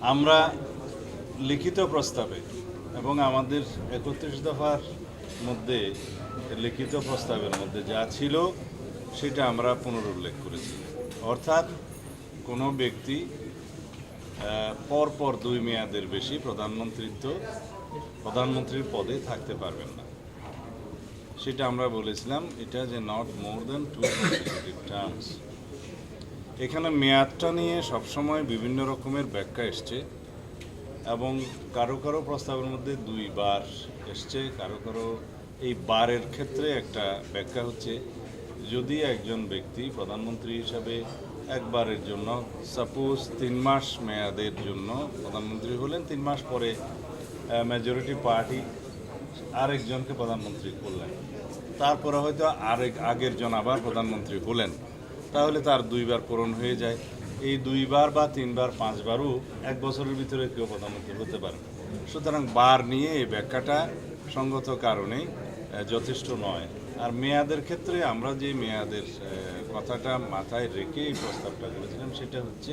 আমরা লিখিত প্রস্তাবে এবং আমাদের একত্রিশ দফার মধ্যে, লিখিত প্রস্তাবের মধ্যে যা ছিল, সেটা আমরা পুনরুল্লেখ করেছি। অর্থাৎ কোনো ব্যক্তি পরপর দুই মেয়াদের বেশি প্রধানমন্ত্রিত্ব, প্রধানমন্ত্রীর পদে থাকতে পারবেন না। সেটা আমরা বলেছিলাম, এটা যে not more than two terms এখানে মেয়াদটা নিয়ে সবসময় বিভিন্ন রকমের ব্যাখ্যা এসছে এবং কারও কারও প্রস্তাবের মধ্যে দুইবার এসছে, কারও কারও এই বারের ক্ষেত্রে একটা ব্যাখ্যা হচ্ছে, যদি একজন ব্যক্তি প্রধানমন্ত্রী হিসাবে একবারের জন্য সাপোজ তিন মাস মেয়াদের জন্য প্রধানমন্ত্রী হলেন, তিন মাস পরে মেজরিটি পার্টি আরেকজনকে প্রধানমন্ত্রী করলেন, তারপরে হয়তো আরেক আগের জন আবার প্রধানমন্ত্রী হলেন। তাহলে তার দুইবার পূরণ হয়ে যায়। এই দুইবার বা তিনবার, পাঁচবারও এক বছরের ভিতরে কেউ প্রধানমন্ত্রী হতে পারে সুতরাং বার নিয়ে এই ব্যাখ্যাটা সঙ্গত কারণেই যথেষ্ট নয়। আর মেয়াদের ক্ষেত্রে আমরা যে মেয়াদের কথাটা মাথায় রেখে এই প্রস্তাবটা করেছিলাম, সেটা হচ্ছে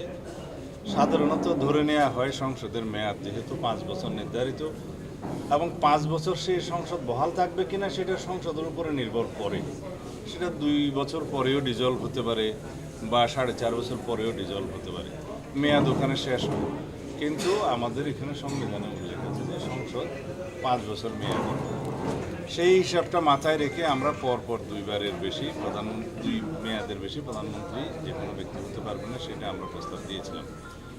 সাধারণত ধরে নেওয়া হয় সংসদের মেয়াদ, যেহেতু পাঁচ বছর নির্ধারিত। এবং পাঁচ বছর সেই সংসদ বহাল থাকবে কিনা সেটা সংসদের উপরে নির্ভর করে। সেটা দুই বছর পরেও ডিজলভ হতে পারে বা সাড়ে চার বছর পরেও ডিজলভ হতে পারে। মেয়াদ ওখানে শেষ হবে কিন্তু আমাদের এখানে সংবিধানে উল্লেখ আছে যে সংসদ পাঁচ বছর মেয়াদ। সেই হিসাবটা মাথায় রেখে আমরা পরপর দুইবারের বেশি প্রধানমন্ত্রী দুই মেয়াদের বেশি প্রধানমন্ত্রী যে কোনো ব্যক্তি হতে পারবে না, সেটা আমরা প্রস্তাব দিয়েছিলাম।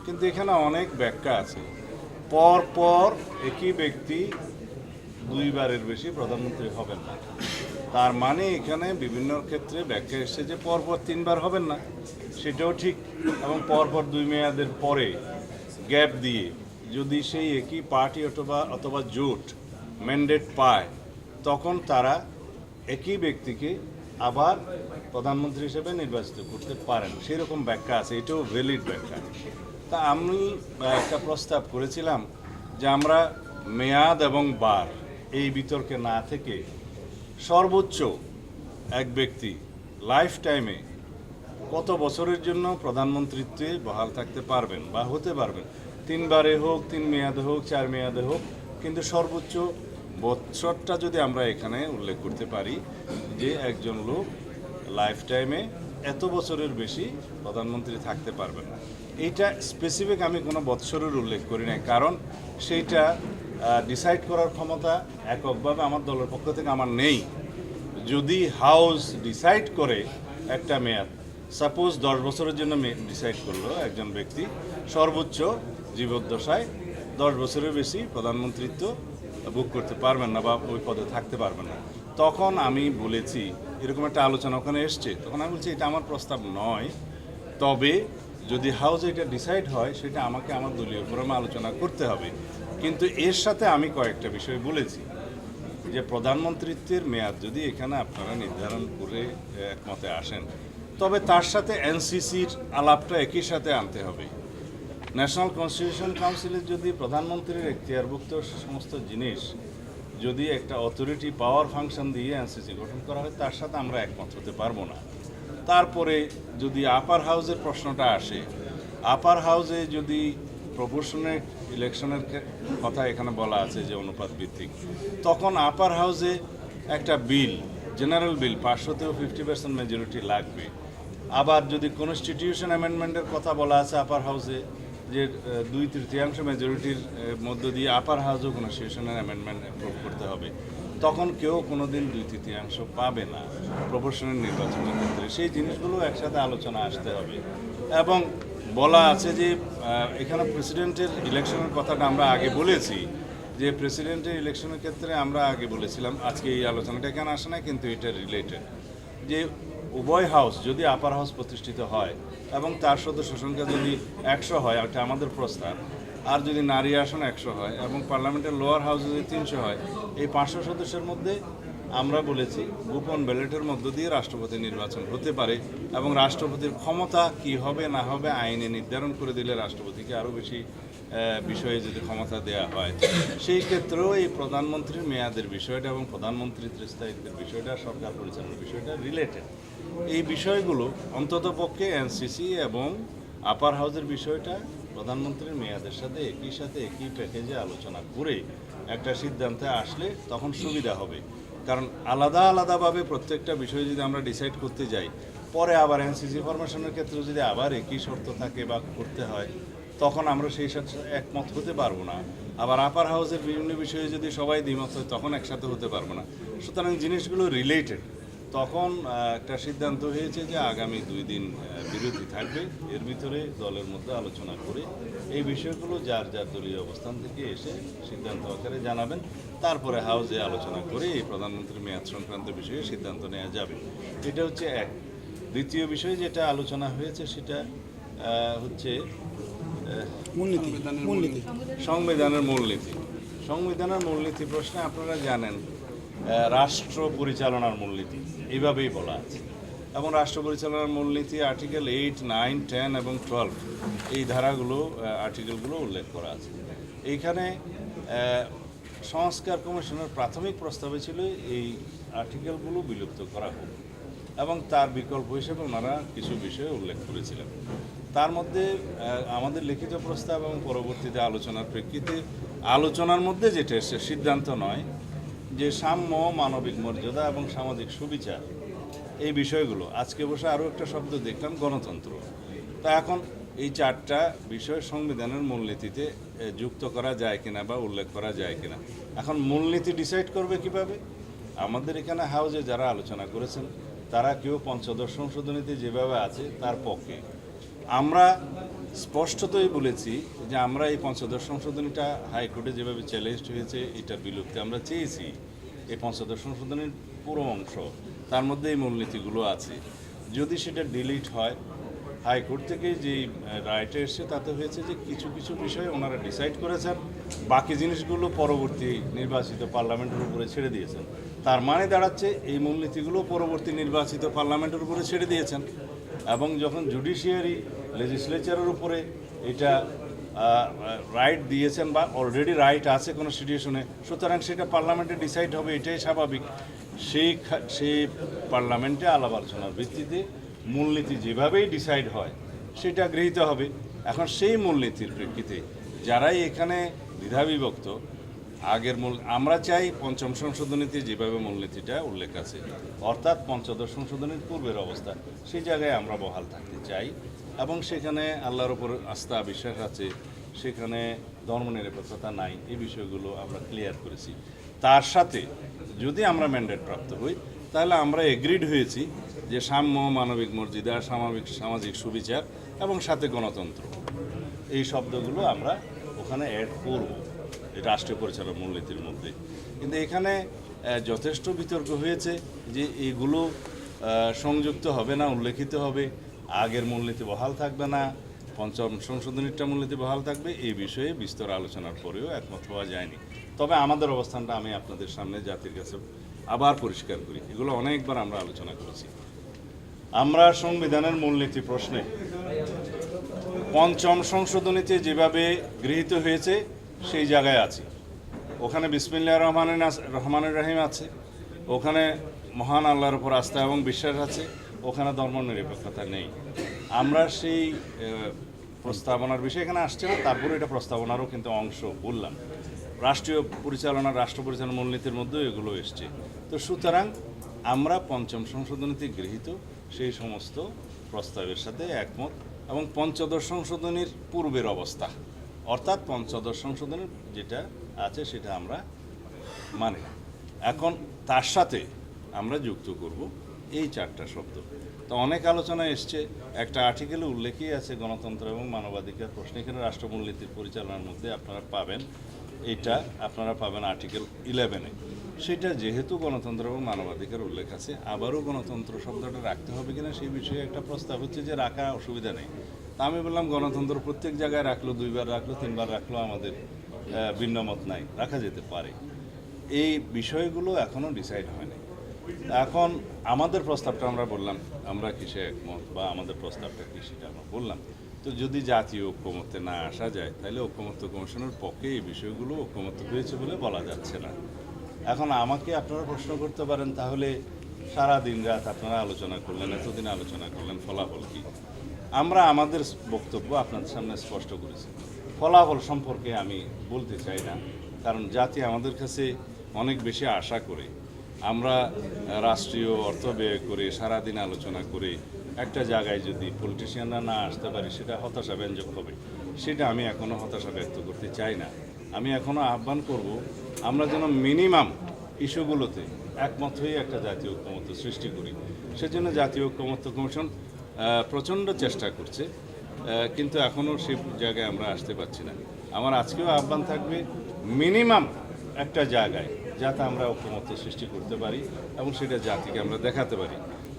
কিন্তু এখানে অনেক ব্যাখ্যা আছে। পর পর একই ব্যক্তি দুইবারের বেশি প্রধানমন্ত্রী হবেন না। তার মানে এখানে বিভিন্ন ক্ষেত্রে ব্যাখ্যা এসেছে যে পরপর তিনবার হবেন না। সেটাও ঠিক। এবং পরপর দুই মেয়াদের পরে গ্যাপ দিয়ে যদি সেই একই পার্টি অথবা অথবা জোট ম্যান্ডেট পায়, তখন তারা একই ব্যক্তিকে আবার প্রধানমন্ত্রী হিসেবে নির্বাচিত করতে পারেন। সেরকম ব্যাখ্যা আছে। এটাও ভ্যালিড ব্যাখ্যা। তা আমি একটা প্রস্তাব করেছিলাম যে আমরা মেয়াদ এবং বার এই বিতর্কে না থেকে সর্বোচ্চ এক ব্যক্তি লাইফ টাইমে কত বছরের জন্য প্রধানমন্ত্রীত্বে বহাল থাকতে পারবেন বা হতে পারবেন? তিনবারে হোক, তিন মেয়াদে হোক, চার মেয়াদে হোক, কিন্তু সর্বোচ্চ বছরটা যদি আমরা এখানে উল্লেখ করতে পারি যে একজন লোক লাইফ টাইমে এত বছরের বেশি প্রধানমন্ত্রী থাকতে পারবেন না। এইটা স্পেসিফিক আমি কোনো বৎসরের উল্লেখ করি নাই, কারণ সেইটা ডিসাইড করার ক্ষমতা এককভাবে আমার দলের পক্ষ থেকে আমার নেই। যদি হাউস ডিসাইড করে একটা মেয়াদ সাপোজ দশ বছরের জন্য ডিসাইড করল একজন ব্যক্তি, সর্বোচ্চ জীবদ্দশায় দশ বছরের বেশি প্রধানমন্ত্রিত্ব বুক করতে পারবেন না বা ওই পদে থাকতে পারবেন না। তখন আমি বলেছি এরকম একটা আলোচনা ওখানে এসছে, তখন আমি বলছি, এটা আমার প্রস্তাব নয়, তবে যদি হাউস এটা ডিসাইড হয়, সেটা আমাকে আমার দলীয় ফোরামে আলোচনা করতে হবে। কিন্তু এর সাথে আমি কয়েকটা বিষয় বলেছি। যে প্রধানমন্ত্রিত্বের মেয়াদ যদি এখানে আপনারা নির্ধারণ করে একমতে আসেন, তবে তার সাথে এনসিসির আলাপটা একই সাথে আনতে হবে। ন্যাশনাল কনস্টিটিউশন কাউন্সিলের যদি প্রধানমন্ত্রীর এখতিয়ারভুক্ত সমস্ত জিনিস যদি একটা অথরিটি পাওয়ার ফাংশন দিয়ে এনসিসি গঠন করা হয়, তার সাথে আমরা একমত হতে পারব না। তারপরে যদি আপার হাউজের প্রশ্নটা আসে আপার হাউসে যদি প্রপোর্শনেট ইলেকশনের কথা এখানে বলা আছে যে অনুপাত ভিত্তিক, তখন আপার হাউজে একটা বিল জেনারেল বিল পাঁচশোতেও ফিফটি পার্সেন্ট মেজরিটি লাগবে। আবার যদি কনস্টিটিউশন অ্যামেন্ডমেন্টের কথা বলা আছে আপার হাউসে যে দুই তৃতীয়াংশ মেজরিটির মধ্য দিয়ে আপার হাউসও কনস্টিটিউশনের অ্যামেন্ডমেন্ট অ্যাপ্রুভ করতে হবে। তখন কেউ কোনোদিন দুই তৃতীয়াংশ পাবে না প্রপোর্শনের নির্বাচনের ক্ষেত্রে। সেই জিনিসগুলো একসাথে আলোচনা আসতে হবে। এবং বলা আছে যে এখানে প্রেসিডেন্টের ইলেকশনের কথাটা আমরা আগে বলেছি। যে প্রেসিডেন্টের ইলেকশনের ক্ষেত্রে আমরা আগে বলেছিলাম, আজকে এই আলোচনাটা এখানে আসে না কিন্তু এটা রিলেটেড যে, উভয় হাউস যদি আপার হাউস প্রতিষ্ঠিত হয় এবং তার সদস্য সংখ্যা যদি একশো হয়, এটা আমাদের প্রস্তাব। আর যদি নারী আসন একশো হয় এবং পার্লামেন্টের লোয়ার হাউস যদি তিনশো হয়, এই পাঁচশো সদস্যের মধ্যে আমরা বলেছি গোপন ব্যালেটের মধ্য দিয়ে রাষ্ট্রপতি নির্বাচন হতে পারে এবং রাষ্ট্রপতির ক্ষমতা কি হবে, না হবে, আইনে নির্ধারণ করে দিলে রাষ্ট্রপতিকে আরও বেশি বিষয়ে যদি ক্ষমতা দেওয়া হয়। সেই ক্ষেত্রেও এই প্রধানমন্ত্রীর মেয়াদের বিষয়টা এবং প্রধানমন্ত্রীর স্থায়িত্বের বিষয়টা, সরকার পরিচালনার বিষয়টা রিলেটেড এই বিষয়গুলো অন্তত পক্ষে এনসিসি এবং আপার হাউসের বিষয়টা প্রধানমন্ত্রীর মেয়াদের সাথে একই সাথে একই প্যাকেজে আলোচনা করে একটা সিদ্ধান্তে আসলে তখন সুবিধা হবে। কারণ আলাদা আলাদাভাবে প্রত্যেকটা বিষয় যদি আমরা ডিসাইড করতে যাই, পরে আবার এনসিসি ফরমেশনের ক্ষেত্রে যদি আবার একই শর্ত থাকে বা করতে হয়, তখন আমরা সেই সাথে একমত হতে পারব না। আবার আপার হাউসের বিভিন্ন বিষয়ে যদি সবাই দ্বিমত হয়, তখন একসাথে হতে পারব না। সুতরাং জিনিসগুলো রিলেটেড তখন একটা সিদ্ধান্ত হয়েছে যে আগামী দুই দিন বিরতি থাকবে। এর ভিতরে দলের মধ্যে আলোচনা করে এই বিষয়গুলো যার যার দলীয় অবস্থান থেকে এসে সিদ্ধান্ত আকারে জানাবেন। তারপরে হাউসে আলোচনা করে এই প্রধানমন্ত্রীর মেয়াদ সংক্রান্ত বিষয়ে সিদ্ধান্ত নেওয়া যাবে। এটা হচ্ছে এক। দ্বিতীয় বিষয় যেটা আলোচনা হয়েছে সেটা হচ্ছে সংবিধানের মূলনীতি। সংবিধানের মূলনীতি প্রশ্নে আপনারা জানেন রাষ্ট্র পরিচালনার মূলনীতি, এইভাবেই বলা আছে। এবং রাষ্ট্র পরিচালনার মূলনীতি আর্টিকেল এইট, নাইন, টেন এবং টুয়েলভ, এই ধারাগুলো আর্টিকেলগুলো উল্লেখ করা আছে। এইখানে সংস্কার কমিশনের প্রাথমিক প্রস্তাবে ছিল এই আর্টিকেলগুলো বিলুপ্ত করা হোক এবং তার বিকল্প হিসেবে ওনারা কিছু বিষয়ে উল্লেখ করেছিলেন। তার মধ্যে আমাদের লিখিত প্রস্তাব এবং পরবর্তীতে আলোচনার প্রেক্ষিতে আলোচনার মধ্যে যেটা সিদ্ধান্ত নয় যে সাম্য মানবিক মর্যাদা এবং সামাজিক সুবিচার, এই বিষয়গুলো। আজকে বসে আরও একটা শব্দ দেখলাম, গণতন্ত্র। তা এখন এই চারটা বিষয় সংবিধানের মূলনীতিতে যুক্ত করা যায় কিনা বা উল্লেখ করা যায় কিনা। এখন মূলনীতি ডিসাইড করবে কীভাবে? আমাদের এখানে হাউজে যারা আলোচনা করেছেন, তারা কেউ পঞ্চদশ সংশোধনীতে যেভাবে আছে, তার পক্ষে। আমরা স্পষ্টতই বলেছি যে আমরা এই পঞ্চদশ সংশোধনীটা হাইকোর্টে যেভাবে চ্যালেঞ্জ হয়েছে, এটা বিলুপ্তি আমরা চেয়েছি। এই পঞ্চদশ সংশোধনীর পুরো অংশ, তার মধ্যে এই মূলনীতিগুলো আছে। যদি সেটা ডিলিট হয়, হাইকোর্ট থেকে যে রায়টা এসছে তাতে হয়েছে যে কিছু কিছু বিষয়ে ওনারা ডিসাইড করেছেন, বাকি জিনিসগুলো পরবর্তী নির্বাচিত পার্লামেন্টের উপরে ছেড়ে দিয়েছেন। তার মানে দাঁড়াচ্ছে, এই মূলনীতিগুলো পরবর্তী নির্বাচিত পার্লামেন্টের উপরে ছেড়ে দিয়েছেন। এবং যখন জুডিশিয়ারি লেজিসলেচারের উপরে এটা রাইট দিয়েছেন বা অলরেডি রাইট আছে কোনো সিচুয়েশনে সুতরাং সেটা পার্লামেন্টে ডিসাইড হবে, এটাই স্বাভাবিক। সেই সেই পার্লামেন্টে আলাপ আলোচনার ভিত্তিতে মূলনীতি যেভাবেই ডিসাইড হয়, সেটা গৃহীত হবে। এখন সেই মূলনীতির প্রেক্ষিতে যারাই এখানে দ্বিধাবিভক্ত আগের মূল আমরা চাই পঞ্চম সংশোধনীতে যেভাবে মূলনীতিটা উল্লেখ আছে, অর্থাৎ পঞ্চদশ সংশোধনীর পূর্বের অবস্থা সেই জায়গায় আমরা বহাল থাকতে চাই। এবং সেখানে আল্লাহর উপর আস্থা, বিশ্বাস আছে, সেখানে ধর্মনিরপেক্ষতা নাই, এই বিষয়গুলো আমরা ক্লিয়ার করেছি। তার সাথে যদি আমরা ম্যান্ডেট প্রাপ্ত হই, তাহলে আমরা এগ্রিড হয়েছি যে সাম্য মানবিক মর্যাদা সামাজিক সামাজিক সুবিচার এবং সাথে গণতন্ত্র। এই শব্দগুলো আমরা ওখানে অ্যাড করব। রাষ্ট্রীয় পরিচালনা মূলনীতির মধ্যে। কিন্তু এখানে যথেষ্ট বিতর্ক হয়েছে যে এগুলো সংযুক্ত হবে না, উল্লেখিত হবে, আগের মূলনীতি বহাল থাকবে না, পঞ্চম সংশোধনীটা মূলনীতি বহাল থাকবে, এই বিষয়ে বিস্তর আলোচনার পরেও একমত হওয়া যায়নি। তবে আমাদের অবস্থানটা আমি আপনাদের সামনে জাতির কাছে আবার পরিষ্কার করি। এগুলো অনেকবার আমরা আলোচনা করেছি। আমরা সংবিধানের মূলনীতি প্রশ্নে পঞ্চম সংশোধনীতে যেভাবে গৃহীত হয়েছে সেই জায়গায় আছি। ওখানে বিসমিল্লা রহমানের রহমানের রাহিম আছে। ওখানে মহান আল্লাহর উপর আস্থা এবং বিশ্বাস আছে। ওখানে ধর্মনিরপেক্ষতা নেই। আমরা সেই প্রস্তাবনার বিষয় এখানে আসছে না। তারপরে এটা প্রস্তাবনারও কিন্তু অংশ বললাম। রাষ্ট্রীয় পরিচালনা, রাষ্ট্র পরিচালনা মূলনীতির মধ্যেও এগুলো এসছে। তো সুতরাং আমরা পঞ্চম সংশোধনীতে গৃহীত। সেই সমস্ত প্রস্তাবের সাথে একমত এবং পঞ্চদশ সংশোধনীর পূর্বের অবস্থা। অর্থাৎ পঞ্চদশ সংশোধনের যেটা আছে সেটা আমরা মানে এখন তার সাথে আমরা যুক্ত করব এই চারটা শব্দ। তো অনেক আলোচনা এসছে, একটা আর্টিকেলে উল্লেখই আছে গণতন্ত্র এবং মানবাধিকার প্রশ্ন, এখানে রাষ্ট্রমূলনীতির পরিচালনার মধ্যে আপনারা পাবেন। এটা আপনারা পাবেন আর্টিকেল ইলেভেনে সেটা যেহেতু গণতন্ত্র এবং মানবাধিকার উল্লেখ আছে, আবারও গণতন্ত্র শব্দটা রাখতে হবে কিনা সেই বিষয়ে একটা প্রস্তাব হচ্ছে যে রাখা অসুবিধা নেই। তা আমি বললাম, গণতন্ত্র প্রত্যেক জায়গায় রাখল, দুইবার রাখল, তিনবার রাখল, আমাদের ভিন্নমত নাই, রাখা যেতে পারে। এই বিষয়গুলো এখনও ডিসাইড হয়নি এখন আমাদের প্রস্তাবটা আমরা বললাম, আমরা কিসে একমত বা আমাদের প্রস্তাবটা কি সেটা আমরা বললাম। তো যদি জাতীয় ঐক্যমত্যে না আসা যায়, তাহলে ঐক্যমত্য কমিশনের পক্ষে এই বিষয়গুলো ঐক্যমত্য হয়েছে বলে বলা যাচ্ছে না। এখন আমাকে আপনারা প্রশ্ন করতে পারেন, তাহলে সারা দিন রাত আপনারা আলোচনা করলেন, এতদিন আলোচনা করলেন, ফলাফল কি? আমরা আমাদের বক্তব্য আপনাদের সামনে স্পষ্ট করেছি। ফলাফল সম্পর্কে আমি বলতে চাই না, কারণ জাতি আমাদের কাছে অনেক বেশি আশা করে। আমরা রাষ্ট্রীয় অর্থ ব্যয় করে সারাদিন আলোচনা করে একটা জায়গায় যদি পলিটিশিয়ানরা না আসতে পারি, সেটা হতাশা ব্যঞ্জক হবে। সেটা আমি এখনও হতাশা ব্যক্ত করতে চাই না। আমি এখনও আহ্বান করব, আমরা যেন মিনিমাম ইস্যুগুলোতে একমত হয়ে একটা জাতীয় ঐক্যমত্য সৃষ্টি করি। সেজন্য জাতীয় ঐক্যমত্য কমিশন প্রচণ্ড চেষ্টা করছে কিন্তু এখনও সেই জায়গায় আমরা আসতে পারছি না। আমার আজকেও আহ্বান থাকবে মিনিমাম একটা জায়গায় যাতে আমরা ঐক্যমত্য সৃষ্টি করতে পারি এবং সেটা জাতিকে আমরা দেখাতে পারি।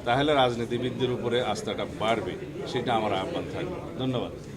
তাহলে রাজনীতিবিদদের উপরে আস্থাটা বাড়বে, সেটা আমার আহ্বান থাকবে। ধন্যবাদ।